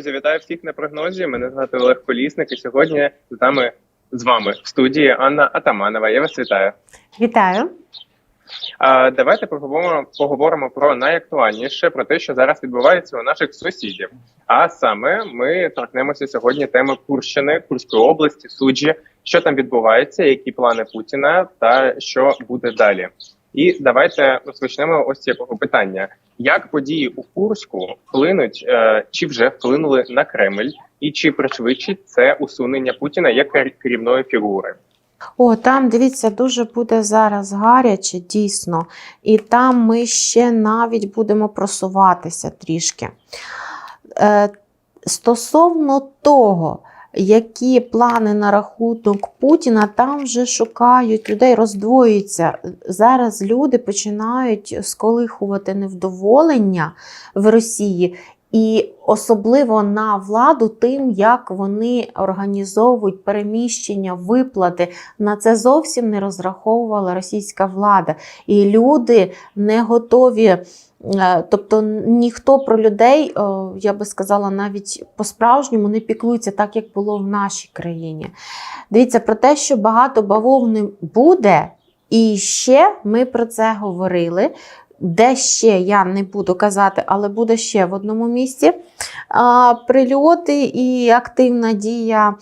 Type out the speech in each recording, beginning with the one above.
друзі, вітаю всіх на прогнозі. Мене звати Олег Колісник, і сьогодні з нами з вами в студії Анна Атаманова. Я вас вітаю. Вітаю. А давайте поговоримо поговоримо про найактуальніше про те, що зараз відбувається у наших сусідів. А саме ми торкнемося сьогодні теми Курщини, Курської області, суджі, що там відбувається, які плани Путіна та що буде далі. І давайте розпочнемо ось цього питання: як події у Курську вплинуть е, чи вже вплинули на Кремль, і чи пришвидшить це усунення Путіна як керівної фігури? О, там дивіться, дуже буде зараз гаряче, дійсно. І там ми ще навіть будемо просуватися трішки. Е, стосовно того, які плани на рахунок Путіна, там вже шукають людей, роздвоюються. Зараз люди починають сколихувати невдоволення в Росії. І особливо на владу тим, як вони організовують переміщення, виплати. На це зовсім не розраховувала російська влада. І люди не готові. Е, Тобто ніхто про людей, е, я би сказала, навіть по-справжньому не піклується так, як було в нашій країні. Дивіться про те, що багато бавовни буде, і ще ми про це говорили. Де ще я не буду казати, але буде ще в одному місці а, прильоти і активна дія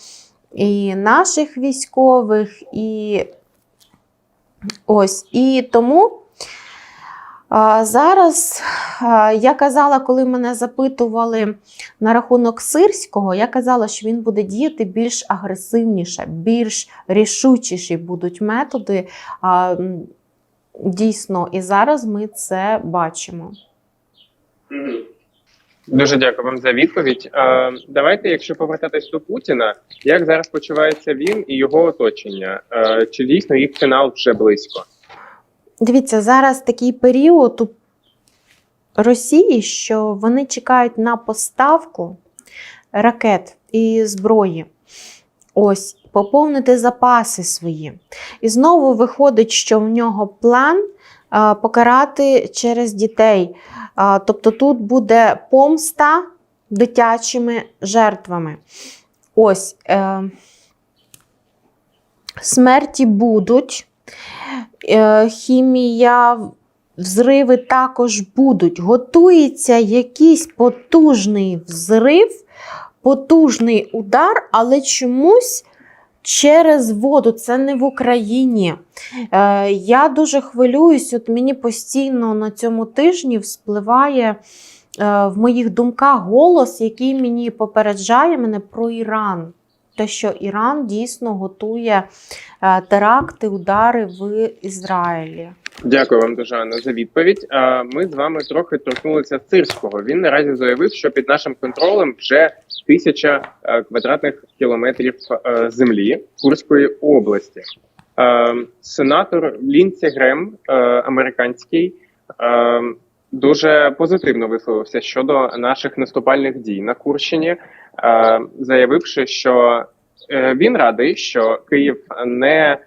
і наших військових, і ось. І тому зараз я казала, коли мене запитували на рахунок сирського, я казала, що він буде діяти більш агресивніше, більш рішучіші будуть методи. Дійсно, і зараз ми це бачимо. Дуже дякую вам за відповідь. Давайте, якщо повертатись до Путіна, як зараз почувається він і його оточення? Чи дійсно їх фінал вже близько? Дивіться, зараз такий період у Росії, що вони чекають на поставку ракет і зброї. Ось, поповнити запаси свої. І знову виходить, що в нього план покарати через дітей. Тобто тут буде помста дитячими жертвами. Ось е, смерті будуть, хімія, взриви також будуть. Готується якийсь потужний взрив, потужний удар, але чомусь. Через воду, це не в Україні. Е, я дуже хвилююсь, от мені постійно на цьому тижні вспливає е, в моїх думках голос, який мені попереджає мене про Іран. Те, що Іран дійсно готує е, теракти, удари в Ізраїлі. Дякую вам дуже Анна, за відповідь. Е, ми з вами трохи торкнулися Цирського. Він наразі заявив, що під нашим контролем вже тисяча е, квадратних кілометрів землі Курської області. Сенатор Лінці Грем, американський, дуже позитивно висловився щодо наших наступальних дій на Курщині, е, заявивши, що е, він радий, що Київ не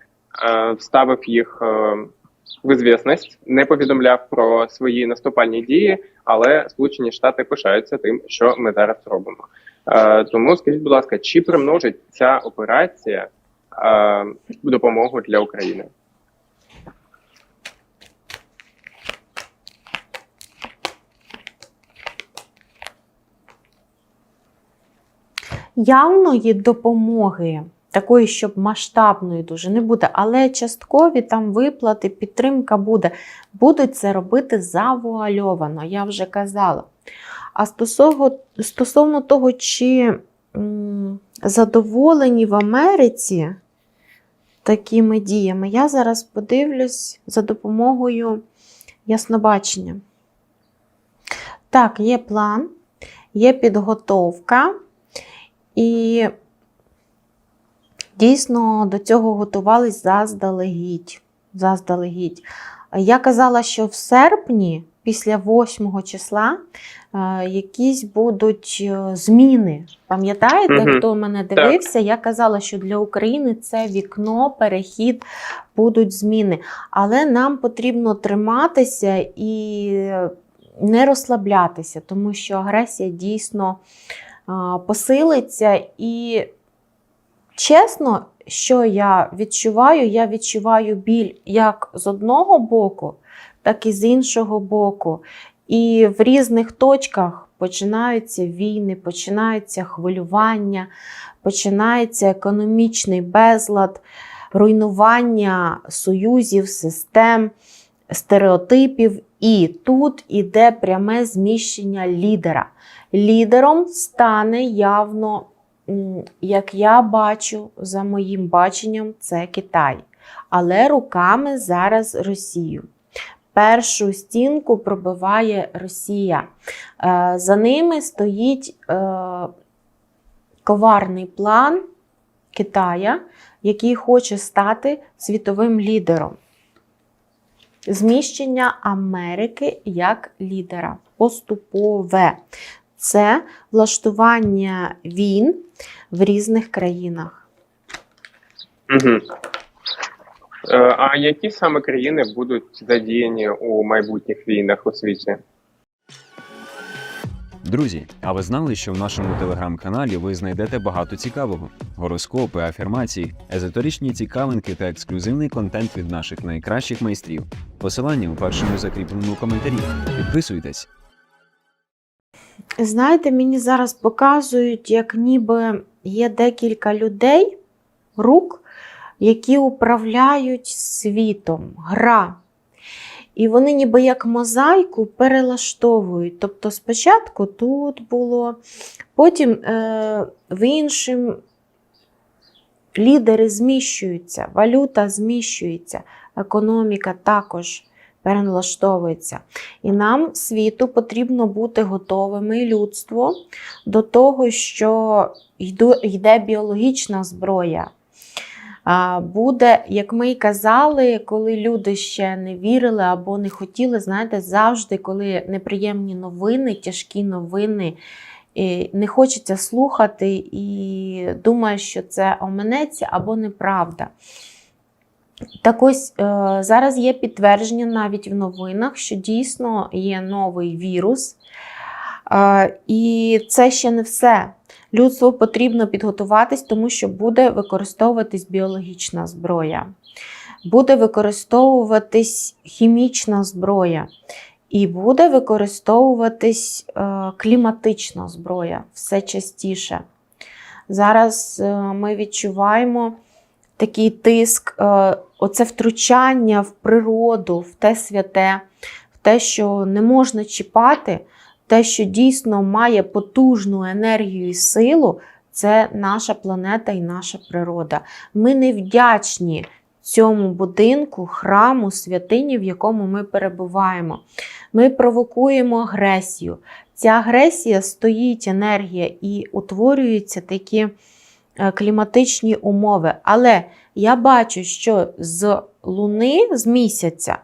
е, вставив їх. в ізвісність, не повідомляв про свої наступальні дії, але Сполучені Штати пишаються тим, що ми зараз робимо. Тому скажіть, будь ласка, чи примножить ця операція допомогу для України? Явної допомоги, такої, щоб масштабної дуже не буде, але часткові там виплати, підтримка буде. Будуть це робити завуальовано, я вже казала. А стосовно, стосовно того, чи задоволені в Америці такими діями, я зараз подивлюсь за допомогою яснобачення. Так, є план, є підготовка. І дійсно до цього готувались заздалегідь. заздалегідь. Я казала, що в серпні, після 8 числа, е, якісь будуть е, зміни. Пам'ятаєте, Мгм. хто мене дивився? Я казала, що для України це вікно, перехід, будуть зміни. Але нам потрібно триматися і не розслаблятися, тому що агресія дійсно посилиться. І чесно, що я відчуваю, я відчуваю біль як з одного боку, так і з іншого боку. І в різних точках починаються війни, починаються хвилювання, починається економічний безлад, руйнування союзів, систем, стереотипів. І тут іде пряме зміщення лідера. Лідером стане явно, як я бачу, за моїм баченням, це Китай. Але руками зараз Росію. Першу стінку пробиває Росія. Е, За ними стоїть е, коварний план Китая, який хоче стати світовим лідером. Зміщення Америки як лідера поступове. Це влаштування війн в різних країнах. Угу. А які саме країни будуть задіяні у майбутніх війнах у світі? Друзі, а ви знали, що в нашому телеграм-каналі ви знайдете багато цікавого: гороскопи, афірмації, езоторичні цікавинки та ексклюзивний контент від наших найкращих майстрів. Посилання у першому закріпленому коментарі. Підписуйтесь. Знаєте, мені зараз показують, як ніби є декілька людей, рук, які управляють світом, гра. І вони ніби як мозаїку перелаштовують. Тобто спочатку тут було, потім е, в іншим лідери зміщуються, валюта зміщується, економіка також перелаштовується. І нам, світу, потрібно бути готовими, людство, до того, що йде біологічна зброя. Буде, як ми й казали, коли люди ще не вірили або не хотіли, знаєте, завжди, коли неприємні новини, тяжкі новини, і не хочеться слухати і думаєш, що це оманеться або неправда. Так ось е, зараз є підтвердження навіть в новинах, що дійсно є новий вірус. Е, І це ще не все. Людству потрібно підготуватись, тому що буде використовуватись біологічна зброя, буде використовуватись хімічна зброя, і буде використовуватись е, кліматична зброя все частіше. Зараз ми відчуваємо такий тиск, оце втручання в природу, в те святе, в те, що не можна чіпати, те, що дійсно має потужну енергію і силу, це наша планета і наша природа. Ми не вдячні цьому будинку, храму, святині, в якому ми перебуваємо. Ми провокуємо агресію. Ця агресія стоїть енергія і утворюються такі кліматичні умови. Але я бачу, що з Луни, з місяця,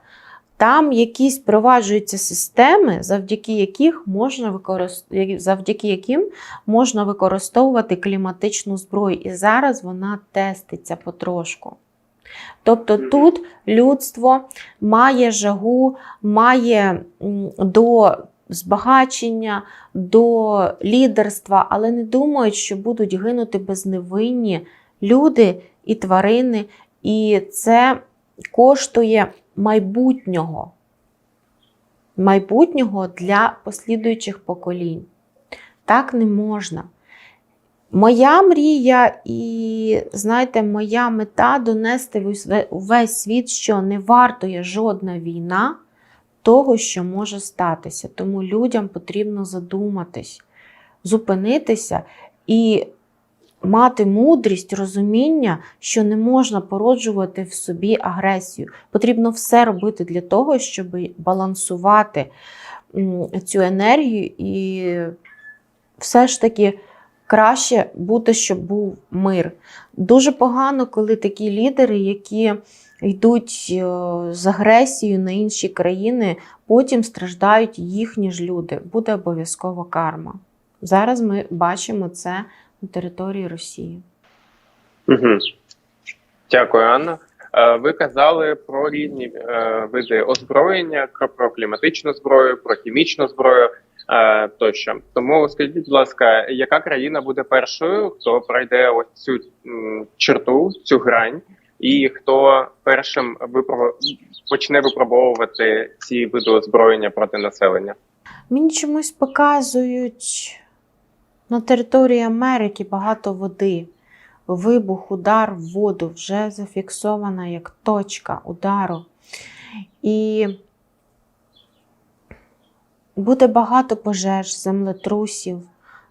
там якісь впроваджуються системи, завдяки, яких можна використ... завдяки яким можна використовувати кліматичну зброю. І зараз вона теститься потрошку. Тобто тут людство має жагу, має до збагачення, до лідерства, але не думають, що будуть гинути безневинні люди і тварини. І це коштує майбутнього. Майбутнього для послідуючих поколінь. Так не можна. Моя мрія і, знаєте, моя мета донести в увесь світ, що не вартує жодна війна того, що може статися. Тому людям потрібно задуматись, зупинитися і мати мудрість, розуміння, що не можна породжувати в собі агресію. Потрібно все робити для того, щоб балансувати цю енергію і все ж таки краще бути, щоб був мир. Дуже погано, коли такі лідери, які йдуть е, з агресією на інші країни, потім страждають їхні ж люди. Буде обов'язково карма. Зараз ми бачимо це на території Росії. Угу. Дякую, Анна. Е, Ви казали про різні е, види озброєння, про, кліматичну зброю, про хімічну зброю. тощо. Тому скажіть, будь ласка, яка країна буде першою, хто пройде ось цю черту, цю грань, і хто першим випро... почне випробовувати ці види озброєння проти населення? Мені чомусь показують на території Америки багато води. Вибух, удар в воду вже зафіксована як точка удару. І буде багато пожеж, землетрусів,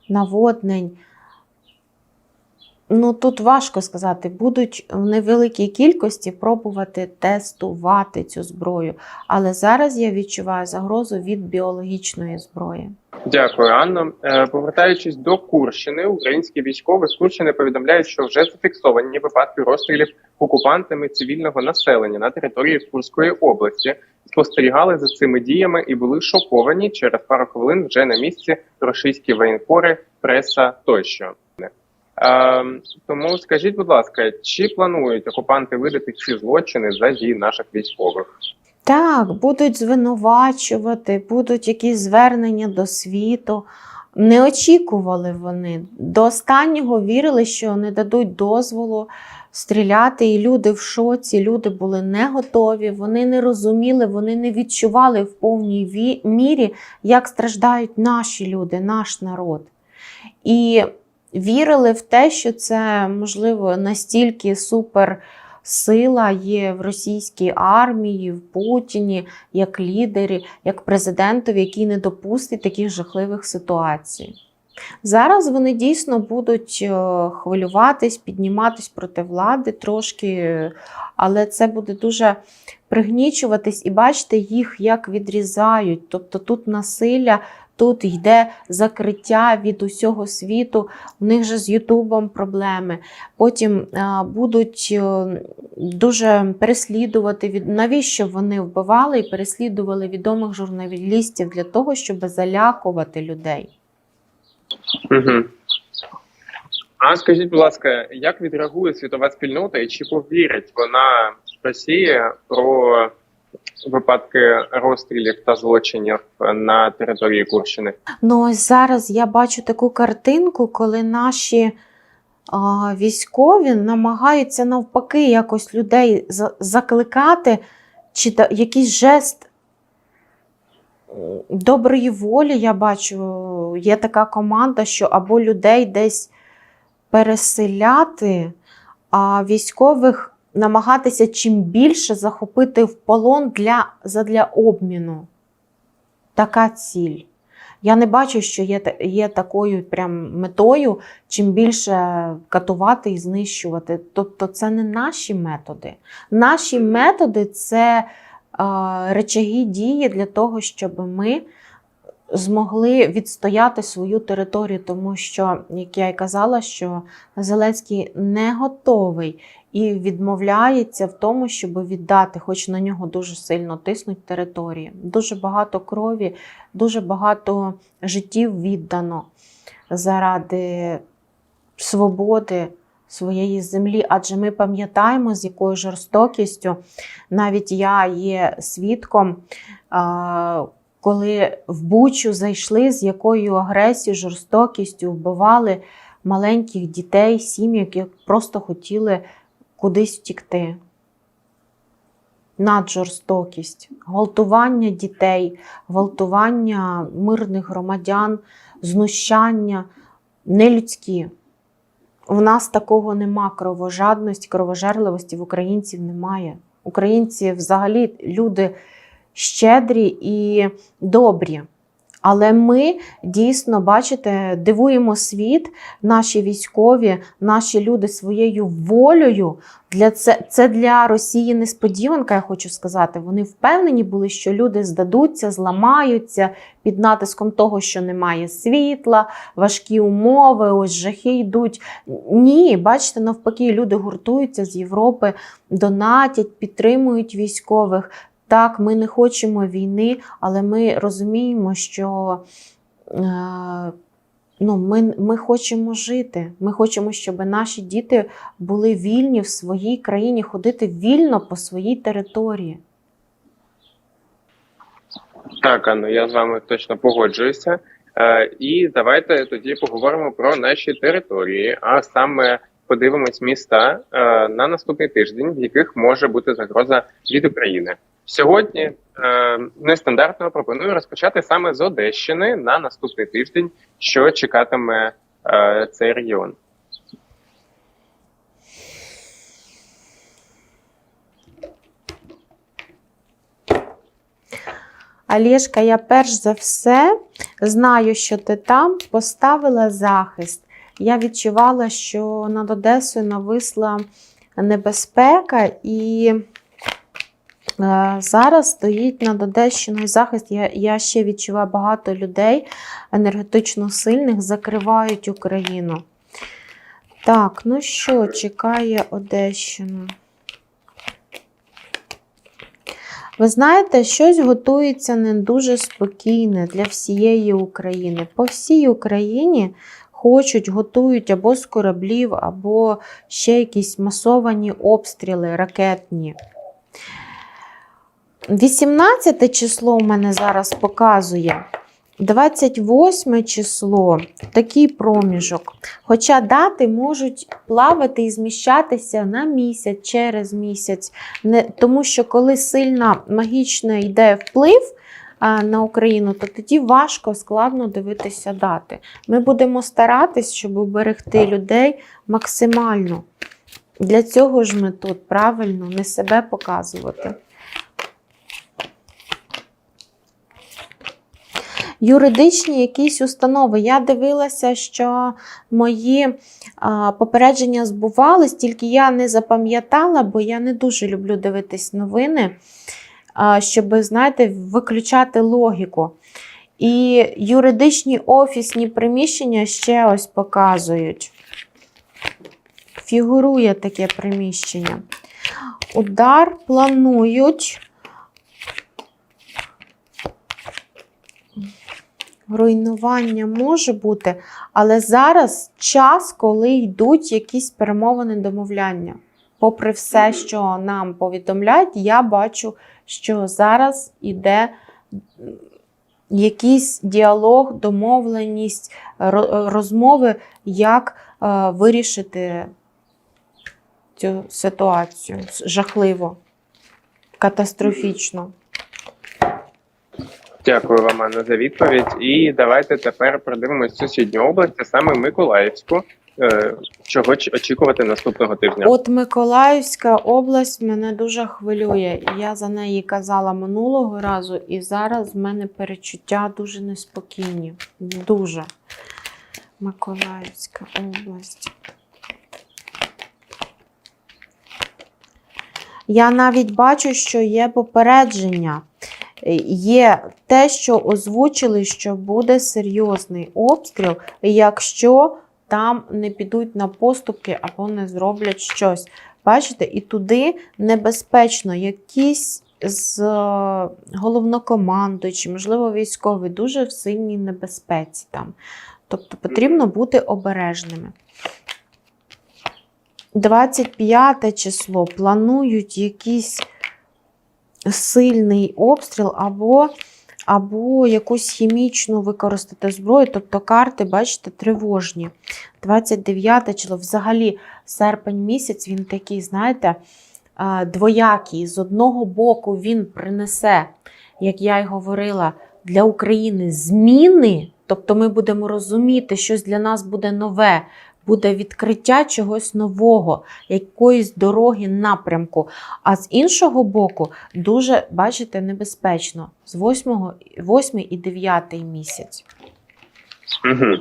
наводнень. Ну, тут важко сказати, будуть в невеликій кількості пробувати тестувати цю зброю. Але зараз я відчуваю загрозу від біологічної зброї. Дякую, Анно. Е, Повертаючись до Курщини, українські військові з Курщини повідомляють, що вже зафіксовані випадки розстрілів окупантами цивільного населення на території Курської області. Спостерігали за цими діями і були шоковані через пару хвилин вже на місці російські воєнкори, преса тощо. Е, тому скажіть, будь ласка, чи планують окупанти видати ці злочини за дії наших військових? Так, будуть звинувачувати, будуть якісь звернення до світу. Не очікували вони. До останнього вірили, що не дадуть дозволу стріляти, і люди в шоці, люди були не готові, вони не розуміли, вони не відчували в повній мірі, як страждають наші люди, наш народ. І вірили в те, що це можливо настільки супер сила є в російській армії, в Путіні, як лідері, як президентові, який не допустить таких жахливих ситуацій. Зараз вони дійсно будуть е, хвилюватись, підніматись проти влади трошки, але це буде дуже пригнічуватись і бачите їх, як відрізають. Тобто тут насилля, тут йде закриття від усього світу. У них же з Ютубом проблеми. Потім а, будуть е, дуже переслідувати від навіщо вони вбивали і переслідували відомих журналістів для того, щоб залякувати людей. А скажіть, будь ласка, як відреагує світова спільнота і чи повірить вона Росії про випадки розстрілів та злочинів на території Курщини? Ну ось зараз я бачу таку картинку, коли наші а, військові намагаються навпаки якось людей закликати, чи та, якийсь жест доброї волі. Я бачу, є така команда, що або людей десь переселяти, а військових намагатися чим більше захопити в полон для, задля обміну. Така ціль. Я не бачу, що є, є такою прям метою, чим більше катувати і знищувати. Тобто це не наші методи. Наші методи це е, речаги дії для того, щоб ми змогли відстояти свою територію, тому що, як я й казала, що Зеленський не готовий і відмовляється в тому, щоб віддати, хоч на нього дуже сильно тиснуть території. Дуже багато крові, дуже багато життів віддано заради свободи своєї землі. Адже ми пам'ятаємо, з якою жорстокістю навіть я є свідком. Коли в Бучу зайшли, з якою агресією, жорстокістю вбивали маленьких дітей, сім'ї, які просто хотіли кудись втікти. Наджорстокість, гвалтування дітей, гвалтування мирних громадян, знущання нелюдські. В нас такого нема кровожадності, кровожерливості в українців немає. Українці взагалі люди щедрі і добрі. Але ми дійсно, бачите, дивуємо світ, наші військові, наші люди своєю волею. Для це, це для Росії несподіванка, я хочу сказати. Вони впевнені були, що люди здадуться, зламаються під натиском того, що немає світла, важкі умови, ось жахи йдуть. Ні, бачите, навпаки, люди гуртуються з Європи, донатять, підтримують військових. Так, ми не хочемо війни, але ми розуміємо, що е, ну, ми, ми хочемо жити. Ми хочемо, щоб наші діти були вільні в своїй країні, ходити вільно по своїй території. Так, Анно, я з вами точно погоджуюся. Е, і давайте тоді поговоримо про наші території, а саме подивимось міста е, на наступний тиждень, в яких може бути загроза від України. Сьогодні е, нестандартно пропоную розпочати саме з Одещини на наступний тиждень, що чекатиме е, цей регіон. Олєшка, я перш за все знаю, що ти там поставила захист. Я відчувала, що над Одесою нависла небезпека, і зараз стоїть над Одещиною захист. Я, я ще відчуваю багато людей енергетично сильних, закривають Україну. Так, ну що, чекає Одещину? Ви знаєте, щось готується не дуже спокійне для всієї України. По всій Україні хочуть, готують або з кораблів, або ще якісь масовані обстріли ракетні. 18 число у мене зараз показує. 28 число такий проміжок. Хоча дати можуть плавати і зміщатися на місяць, через місяць. Не, тому що коли сильно магічно йде вплив а, на Україну, то тоді важко, складно дивитися дати. Ми будемо старатись, щоб уберегти людей максимально. Для цього ж ми тут правильно не себе показувати. Юридичні якісь установи. Я дивилася, що мої а, попередження збувались, тільки я не запам'ятала, бо я не дуже люблю дивитись новини, а, щоб, знаєте, виключати логіку. І юридичні офісні приміщення ще ось показують. Фігурує таке приміщення. Удар планують. Руйнування може бути, але зараз час, коли йдуть якісь перемовини домовляння. Попри все, що нам повідомляють, я бачу, що зараз іде якийсь діалог, домовленість, розмови, як е, вирішити цю ситуацію жахливо, катастрофічно. Дякую вам, Анна, за відповідь. І давайте тепер продивимось сусідню область, а саме Миколаївську. Е, Чого очікувати наступного тижня? От Миколаївська область мене дуже хвилює. Я за неї казала минулого разу, і зараз в мене перечуття дуже неспокійні. Дуже. Миколаївська область. Я навіть бачу, що є попередження. Є те, що озвучили, що буде серйозний обстріл, якщо там не підуть на поступки або не зроблять щось. Бачите, і туди небезпечно якісь з е, головнокомандуючі, можливо, військові, дуже в сильній небезпеці там. Тобто потрібно бути обережними. 25 число планують якийсь сильний обстріл або, або якусь хімічну використати зброю. Тобто карти, бачите, тривожні. 29 число, взагалі, серпень місяць, він такий, знаєте, двоякий. З одного боку він принесе, як я й говорила, для України зміни. Тобто ми будемо розуміти, щось для нас буде нове, буде відкриття чогось нового, якоїсь дороги, напрямку. А з іншого боку, дуже, бачите, небезпечно з 8, 8 і 9 місяць. Угу.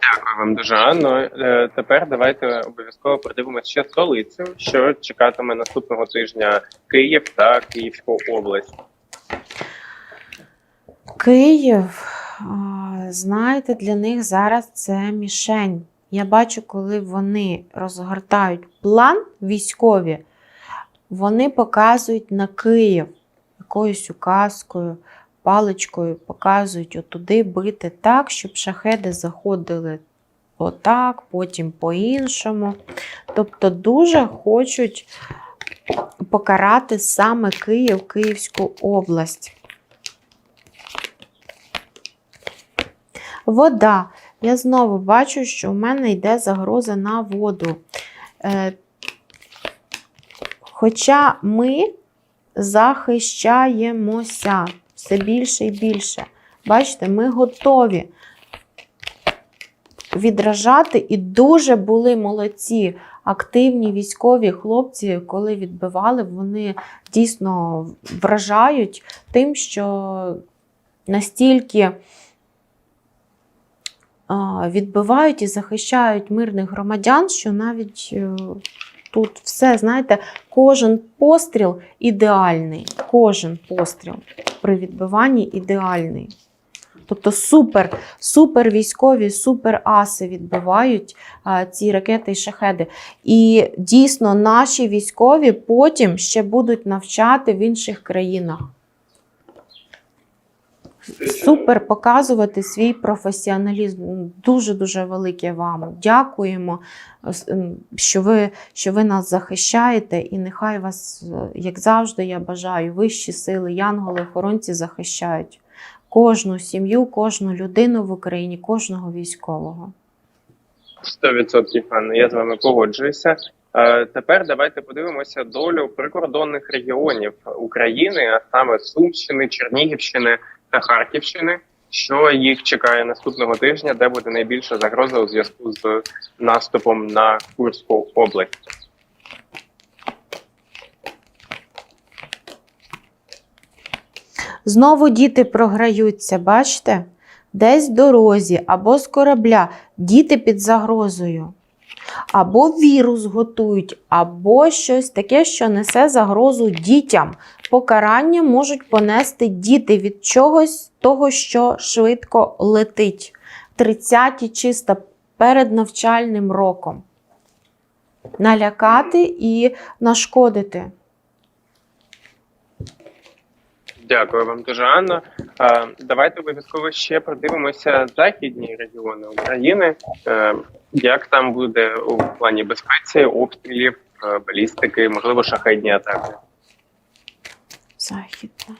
Дякую вам дуже, Анно. Е, Тепер давайте обов'язково продивимося ще столицю, що чекатиме наступного тижня Київ та Київську область. Київ, знаєте, для них зараз це мішень. Я бачу, коли вони розгортають план військові, вони показують на Київ якоюсь указкою, паличкою, показують отуди бити так, щоб шахеди заходили отак, потім по-іншому. Тобто дуже хочуть покарати саме Київ, Київську область. Вода. Я знову бачу, що в мене йде загроза на воду. Е, хоча ми захищаємося все більше і більше. Бачите, ми готові відражати і дуже були молодці. Активні військові хлопці, коли відбивали, вони дійсно вражають тим, що настільки відбивають і захищають мирних громадян, що навіть е, тут все, знаєте, кожен постріл ідеальний. Кожен постріл при відбиванні ідеальний. Тобто супер, супер військові, супер аси відбивають а, ці ракети і шахеди. І дійсно наші військові потім ще будуть навчати в інших країнах. Супер показувати свій професіоналізм. Дуже дуже велике вам. Дякуємо, що ви, що ви нас захищаєте, і нехай вас, е, як завжди, я бажаю, вищі сили, янголи, охоронці захищають кожну сім'ю, кожну людину в Україні, кожного військового. 100% Анна, я з вами погоджуюся. Е, Тепер давайте подивимося долю прикордонних регіонів України, а саме Сумщини, Чернігівщини та Харківщини. Що їх чекає наступного тижня, де буде найбільша загроза у зв'язку з наступом на Курську область? Знову діти програються, бачите? Десь в дорозі або з корабля, діти під загрозою. Або вірус готують, або щось таке, що несе загрозу дітям. Покарання можуть понести діти від чогось того, що швидко летить. 30-ті чисто перед навчальним роком. Налякати і нашкодити. Дякую вам дуже, Анна. Давайте обов'язково ще продивимося західні регіони України. Е, Як там буде у плані безпеці, обстрілів, е, балістики, можливо, шахедні атаки? Західна.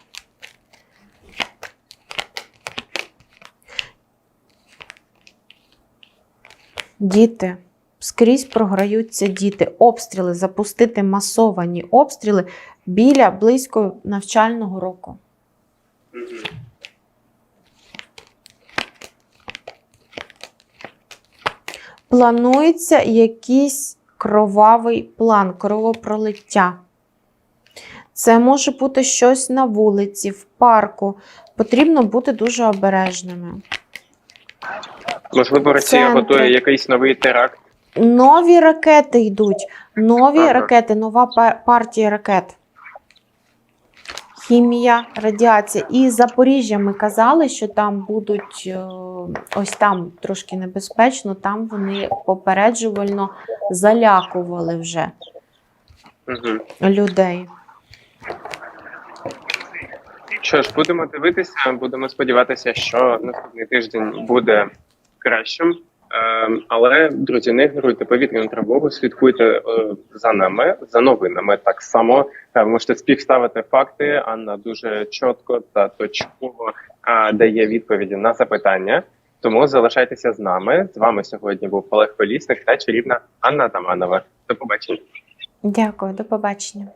Діти. Скрізь програються діти. Обстріли, запустити масовані обстріли біля близько навчального року. Планується якийсь кровавий план, кровопролиття. Це може бути щось на вулиці, в парку. Потрібно бути дуже обережними. Можливо, Росія Центри. готує якийсь новий теракт. Нові ракети йдуть. Нові Ага. ракети, нова партія ракет. Хімія, радіація. І Запоріжжя ми казали, що там будуть е, ось там трошки небезпечно, там вони попереджувально залякували вже Угу. людей. Що ж, будемо дивитися, будемо сподіватися, що наступний тиждень буде кращим. Ем, Але друзі, не ігноруйте повітряну тривогу, слідкуйте е, за нами, за новинами. Так само Е, можете співставити факти. Анна дуже чітко та точково е, дає відповіді на запитання. Тому залишайтеся з нами. З вами сьогодні був Олег Колісник та чарівна Анна Таманова. До побачення. Дякую, до побачення.